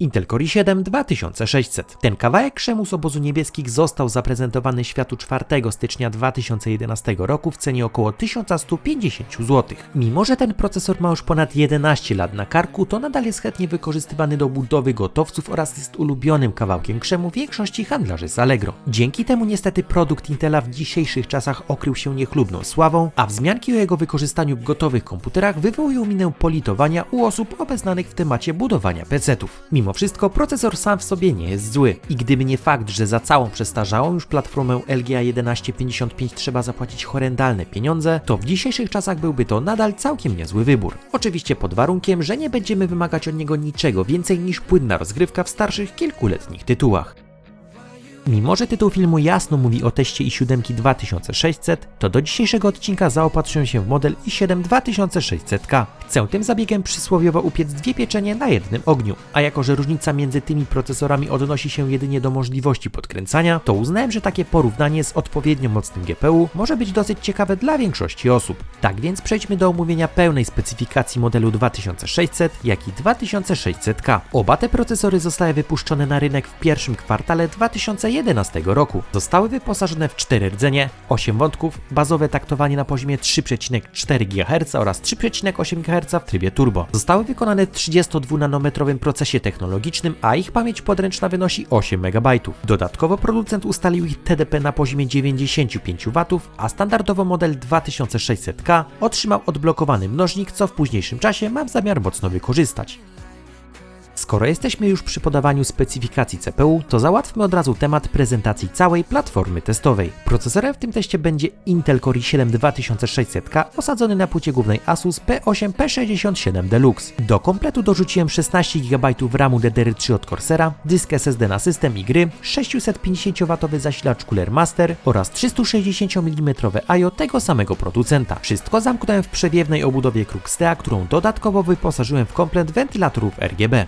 Intel Core i7 2600. Ten kawałek krzemu z obozu niebieskich został zaprezentowany światu 4 stycznia 2011 roku w cenie około 1150 zł. Mimo, że ten procesor ma już ponad 11 lat na karku, to nadal jest chętnie wykorzystywany do budowy gotowców oraz jest ulubionym kawałkiem krzemu większości handlarzy z Allegro. Dzięki temu niestety produkt Intela w dzisiejszych czasach okrył się niechlubną sławą, a wzmianki o jego wykorzystaniu w gotowych komputerach wywołują minę politowania u osób obeznanych w temacie budowania PC-ów. Mimo wszystko procesor sam w sobie nie jest zły i gdyby nie fakt, że za całą przestarzałą już platformę LGA 1155 trzeba zapłacić horrendalne pieniądze, to w dzisiejszych czasach byłby to nadal całkiem niezły wybór. Oczywiście pod warunkiem, że nie będziemy wymagać od niego niczego więcej niż płynna rozgrywka w starszych kilkuletnich tytułach. Mimo, że tytuł filmu jasno mówi o teście i7 2600, to do dzisiejszego odcinka zaopatruję się w model i7 2600K. Chcę tym zabiegiem przysłowiowo upiec dwie pieczenie na jednym ogniu, a jako że różnica między tymi procesorami odnosi się jedynie do możliwości podkręcania, to uznałem, że takie porównanie z odpowiednio mocnym GPU może być dosyć ciekawe dla większości osób. Tak więc przejdźmy do omówienia pełnej specyfikacji modelu 2600, jak i 2600K. Oba te procesory zostały wypuszczone na rynek w pierwszym kwartale 2011 roku. Zostały wyposażone w 4 rdzenie, 8 wątków, bazowe taktowanie na poziomie 3,4 GHz oraz 3,8 GHz w trybie turbo. Zostały wykonane w 32-nanometrowym procesie technologicznym, a ich pamięć podręczna wynosi 8 MB. Dodatkowo producent ustalił ich TDP na poziomie 95 W, a standardowo model 2600K otrzymał odblokowany mnożnik, co w późniejszym czasie mam zamiar mocno wykorzystać. Skoro jesteśmy już przy podawaniu specyfikacji CPU, to załatwmy od razu temat prezentacji całej platformy testowej. Procesorem w tym teście będzie Intel Core i7 2600K osadzony na płycie głównej Asus P8 P67 Deluxe. Do kompletu dorzuciłem 16 GB RAMu DDR3 od Corsera, dysk SSD na system i gry, 650W zasilacz Cooler Master oraz 360 mm IO tego samego producenta. Wszystko zamknąłem w przewiewnej obudowie Cruxtea, którą dodatkowo wyposażyłem w komplet wentylatorów RGB.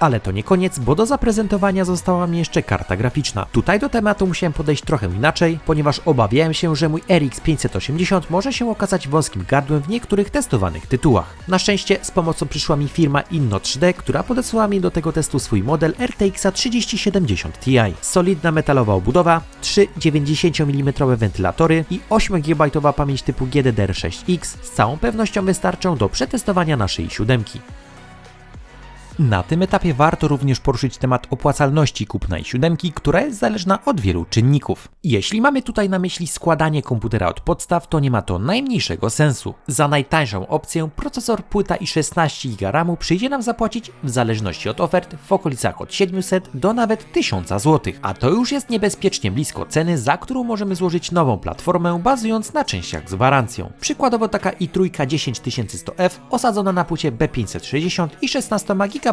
Ale to nie koniec, bo do zaprezentowania została mi jeszcze karta graficzna. Tutaj do tematu musiałem podejść trochę inaczej, ponieważ obawiałem się, że mój RX 580 może się okazać wąskim gardłem w niektórych testowanych tytułach. Na szczęście z pomocą przyszła mi firma Inno 3D, która podesłała mi do tego testu swój model RTX 3070 Ti. Solidna metalowa obudowa, 3 90 mm wentylatory i 8 GB pamięć typu GDDR6X z całą pewnością wystarczą do przetestowania naszej siódemki. Na tym etapie warto również poruszyć temat opłacalności kupna i siódemki, która jest zależna od wielu czynników. Jeśli mamy tutaj na myśli składanie komputera od podstaw, to nie ma to najmniejszego sensu. Za najtańszą opcję procesor, płyta i 16 GB RAMu przyjdzie nam zapłacić w zależności od ofert w okolicach od 700 do nawet 1000 zł, a to już jest niebezpiecznie blisko ceny, za którą możemy złożyć nową platformę bazując na częściach z gwarancją. Przykładowo taka i3 10100F osadzona na płycie B560 i 16 GB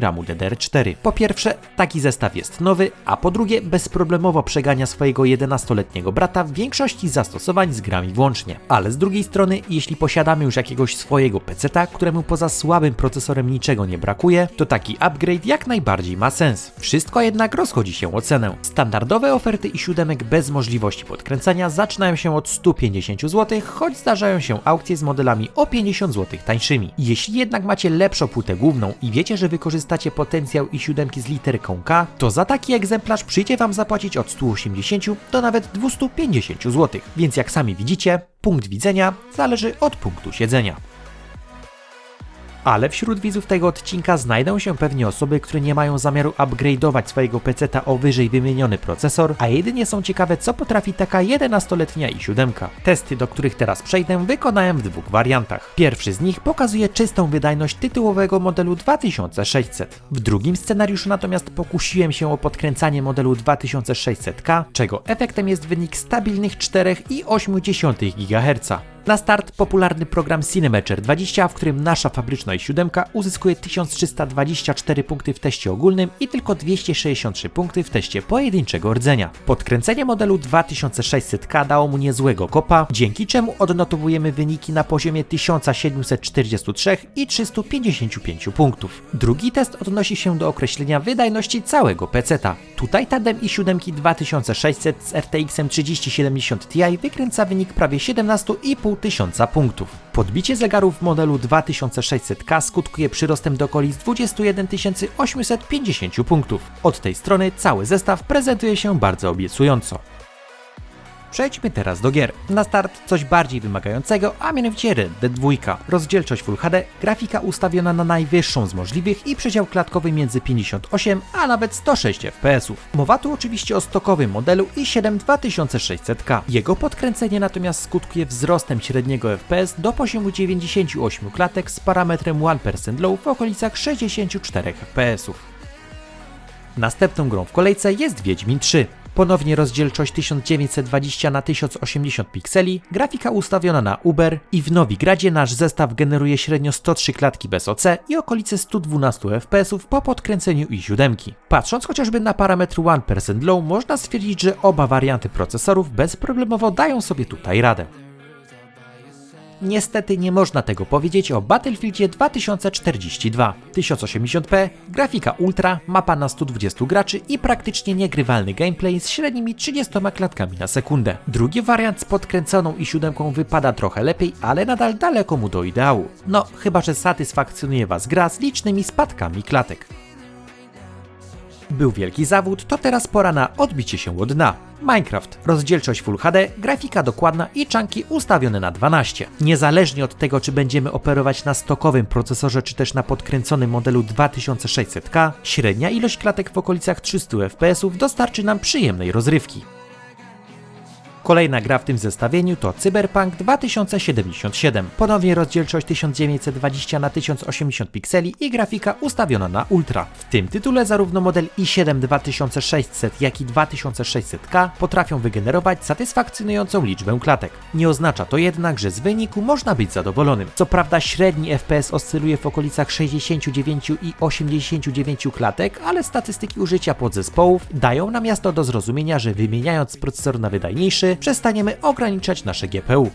RAMu DDR4. Po pierwsze, taki zestaw jest nowy, a po drugie, bezproblemowo przegania swojego 11-letniego brata w większości zastosowań z grami włącznie. Ale z drugiej strony, jeśli posiadamy już jakiegoś swojego PC-ta, któremu poza słabym procesorem niczego nie brakuje, to taki upgrade jak najbardziej ma sens. Wszystko jednak rozchodzi się o cenę. Standardowe oferty i siódemek bez możliwości podkręcania zaczynają się od 150 zł, choć zdarzają się aukcje z modelami o 50 zł tańszymi. Jeśli jednak macie lepszą płytę główną i wiecie, że wykorzystacie potencjał i siódemki z literką K, to za taki egzemplarz przyjdzie Wam zapłacić od 180 do nawet 250 zł. Więc jak sami widzicie, punkt widzenia zależy od punktu siedzenia. Ale wśród widzów tego odcinka znajdą się pewnie osoby, które nie mają zamiaru upgrade'ować swojego PC-ta o wyżej wymieniony procesor, a jedynie są ciekawe co potrafi taka 11-letnia i7. Testy, do których teraz przejdę, wykonałem w dwóch wariantach. Pierwszy z nich pokazuje czystą wydajność tytułowego modelu 2600. W drugim scenariuszu natomiast pokusiłem się o podkręcanie modelu 2600K, czego efektem jest wynik stabilnych 4,8 GHz. Na start popularny program Cinemacher 20, w którym nasza fabryczna i7 uzyskuje 1324 punkty w teście ogólnym i tylko 263 punkty w teście pojedynczego rdzenia. Podkręcenie modelu 2600K dało mu niezłego kopa, dzięki czemu odnotowujemy wyniki na poziomie 1743 i 355 punktów. Drugi test odnosi się do określenia wydajności całego PC-ta. Tutaj tandem i7 2600 z RTX 3070 Ti wykręca wynik prawie 17,5 około 1000 punktów. Podbicie zegarów w modelu 2600K skutkuje przyrostem do okolic 21 850 punktów. Od tej strony cały zestaw prezentuje się bardzo obiecująco. Przejdźmy teraz do gier. Na start coś bardziej wymagającego, a mianowicie Red Dead 2. Rozdzielczość Full HD, grafika ustawiona na najwyższą z możliwych i przedział klatkowy między 58 a nawet 106 fps. Mowa tu oczywiście o stokowym modelu i7 2600K. Jego podkręcenie natomiast skutkuje wzrostem średniego FPS do poziomu 98 klatek z parametrem 1% low w okolicach 64 fps. Następną grą w kolejce jest Wiedźmin 3. Ponownie rozdzielczość 1920 na 1080 pikseli, grafika ustawiona na Uber i w Nowigradzie nasz zestaw generuje średnio 103 klatki bez OC i okolice 112 fps po podkręceniu i7. Patrząc chociażby na parametr 1% low, można stwierdzić, że oba warianty procesorów bezproblemowo dają sobie tutaj radę. Niestety nie można tego powiedzieć o Battlefieldzie 2042. 1080p, grafika ultra, mapa na 120 graczy i praktycznie niegrywalny gameplay z średnimi 30 klatkami na sekundę. Drugi wariant z podkręconą i siódemką wypada trochę lepiej, ale nadal daleko mu do ideału. No, chyba że satysfakcjonuje Was gra z licznymi spadkami klatek. Był wielki zawód, to teraz pora na odbicie się od dna. Minecraft, rozdzielczość Full HD, grafika dokładna i czanki ustawione na 12. Niezależnie od tego, czy będziemy operować na stokowym procesorze, czy też na podkręconym modelu 2600K, średnia ilość klatek w okolicach 300 fps dostarczy nam przyjemnej rozrywki. Kolejna gra w tym zestawieniu to Cyberpunk 2077. Ponownie rozdzielczość 1920 na 1080 pikseli i grafika ustawiona na ultra. W tym tytule zarówno model i7 2600 jak i 2600K potrafią wygenerować satysfakcjonującą liczbę klatek. Nie oznacza to jednak, że z wyniku można być zadowolonym. Co prawda średni FPS oscyluje w okolicach 69 i 89 klatek, ale statystyki użycia podzespołów dają nam jasno do zrozumienia, że wymieniając procesor na wydajniejszy, przestaniemy ograniczać nasze GPU.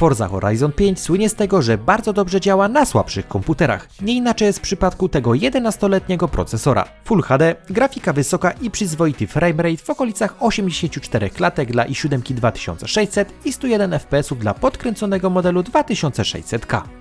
Forza Horizon 5 słynie z tego, że bardzo dobrze działa na słabszych komputerach. Nie inaczej jest w przypadku tego 11-letniego procesora. Full HD, grafika wysoka i przyzwoity framerate w okolicach 84 klatek dla i7 2600 i 101 fps dla podkręconego modelu 2600K.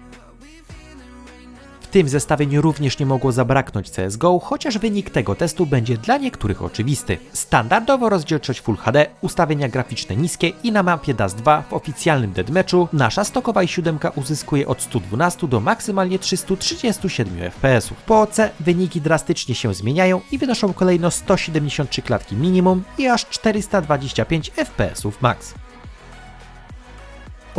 Tym zestawieniu również nie mogło zabraknąć CSGO, chociaż wynik tego testu będzie dla niektórych oczywisty. Standardowo rozdzielczość Full HD, ustawienia graficzne niskie i na mapie DAS 2 w oficjalnym deathmatchu nasza stokowa i7 uzyskuje od 112 do maksymalnie 337 fps. Po OC wyniki drastycznie się zmieniają i wynoszą kolejno 173 klatki minimum i aż 425 fps max.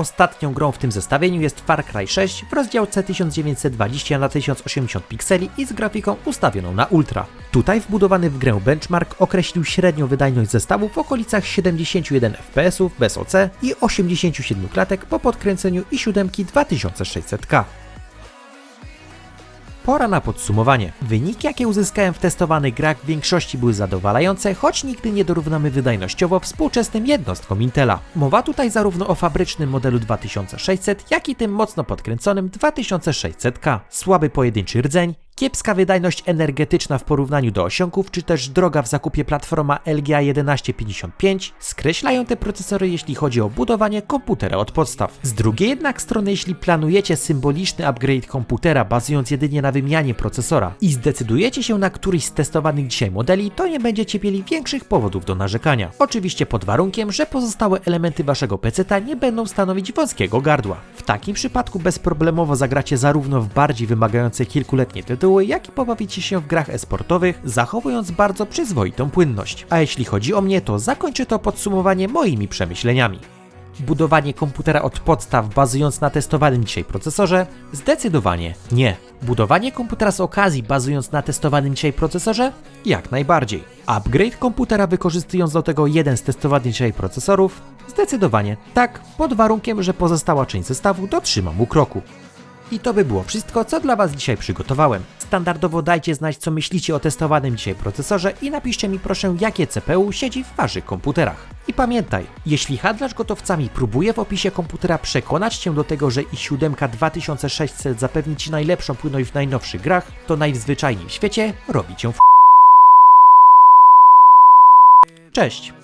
Ostatnią grą w tym zestawieniu jest Far Cry 6 w rozdziałce 1920 na 1080 pikseli i z grafiką ustawioną na ultra. Tutaj wbudowany w grę benchmark określił średnią wydajność zestawu w okolicach 71 fps bez OC i 87 klatek po podkręceniu i 7 2600K. Pora na podsumowanie. Wyniki, jakie uzyskałem w testowanych grach w większości były zadowalające, choć nigdy nie dorównamy wydajnościowo współczesnym jednostkom Intela. Mowa tutaj zarówno o fabrycznym modelu 2600, jak i tym mocno podkręconym 2600K. Słaby pojedynczy rdzeń, kiepska wydajność energetyczna w porównaniu do osiągów, czy też droga w zakupie platforma LGA 1155 skreślają te procesory, jeśli chodzi o budowanie komputera od podstaw. Z drugiej jednak strony, jeśli planujecie symboliczny upgrade komputera bazując jedynie na wymianie procesora i zdecydujecie się na któryś z testowanych dzisiaj modeli, to nie będziecie mieli większych powodów do narzekania. Oczywiście pod warunkiem, że pozostałe elementy waszego peceta nie będą stanowić wąskiego gardła. W takim przypadku bezproblemowo zagracie zarówno w bardziej wymagające kilkuletnie tytuły, jak i pobawicie się w grach esportowych, zachowując bardzo przyzwoitą płynność. A jeśli chodzi o mnie, to zakończę to podsumowanie moimi przemyśleniami. Budowanie komputera od podstaw bazując na testowanym dzisiaj procesorze? Zdecydowanie nie. Budowanie komputera z okazji bazując na testowanym dzisiaj procesorze? Jak najbardziej. Upgrade komputera wykorzystując do tego jeden z testowanych dzisiaj procesorów? Zdecydowanie tak, pod warunkiem, że pozostała część zestawu dotrzyma mu kroku. I to by było wszystko, co dla Was dzisiaj przygotowałem. Standardowo dajcie znać, co myślicie o testowanym dzisiaj procesorze i napiszcie mi proszę, jakie CPU siedzi w Waszych komputerach. I pamiętaj, jeśli handlarz gotowcami próbuje w opisie komputera przekonać Cię do tego, że i7 2600 zapewni Ci najlepszą płynność w najnowszych grach, to najzwyczajniej w świecie robi Cię w... Cześć!